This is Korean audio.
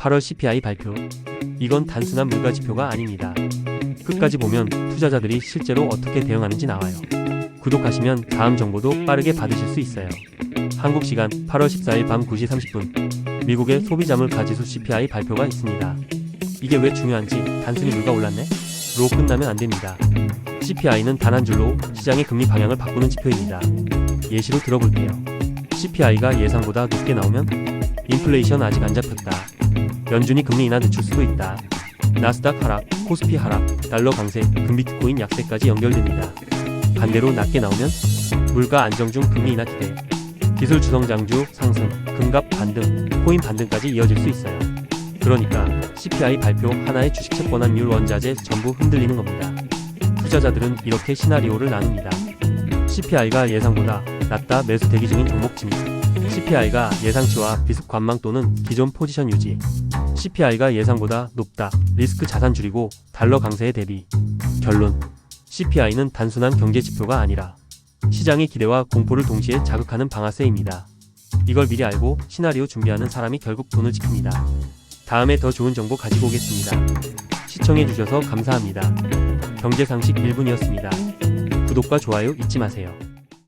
8월 CPI 발표. 이건 단순한 물가 지표가 아닙니다. 끝까지 보면 투자자들이 실제로 어떻게 대응하는지 나와요. 구독하시면 다음 정보도 빠르게 받으실 수 있어요. 한국 시간 8월 14일 밤 9시 30분 미국의 소비자 물 가 지수 CPI 발표가 있습니다. 이게 왜 중요한지 단순히 물가 올랐네? 로 끝나면 안 됩니다. CPI는 단 한 줄로 시장의 금리 방향을 바꾸는 지표입니다. 예시로 들어볼게요. CPI가 예상보다 높게 나오면 인플레이션 아직 안 잡혔다. 연준이 금리 인하 늦출 수도 있다. 나스닥 하락, 코스피 하락, 달러 강세, 금비트코인 약세까지 연결됩니다. 반대로 낮게 나오면 물가 안정 중 금리 인하 기대, 기술 주성 장주 상승, 금값 반등, 코인 반등까지 이어질 수 있어요. 그러니까 CPI 발표 하나의 주식 채권환율 원자재 전부 흔들리는 겁니다. 투자자들은 이렇게 시나리오를 나눕니다. CPI가 예상보다 낮다 매수 대기 중인 종목 진입. CPI가 예상치와 비슷 관망 또는 기존 포지션 유지. CPI가 예상보다 높다. 리스크 자산 줄이고 달러 강세에 대비. 결론. CPI는 단순한 경제 지표가 아니라 시장의 기대와 공포를 동시에 자극하는 방아쇠입니다. 이걸 미리 알고 시나리오 준비하는 사람이 결국 돈을 지킵니다. 다음에 더 좋은 정보 가지고 오겠습니다. 시청해주셔서 감사합니다. 경제상식 1분이었습니다. 구독과 좋아요 잊지 마세요.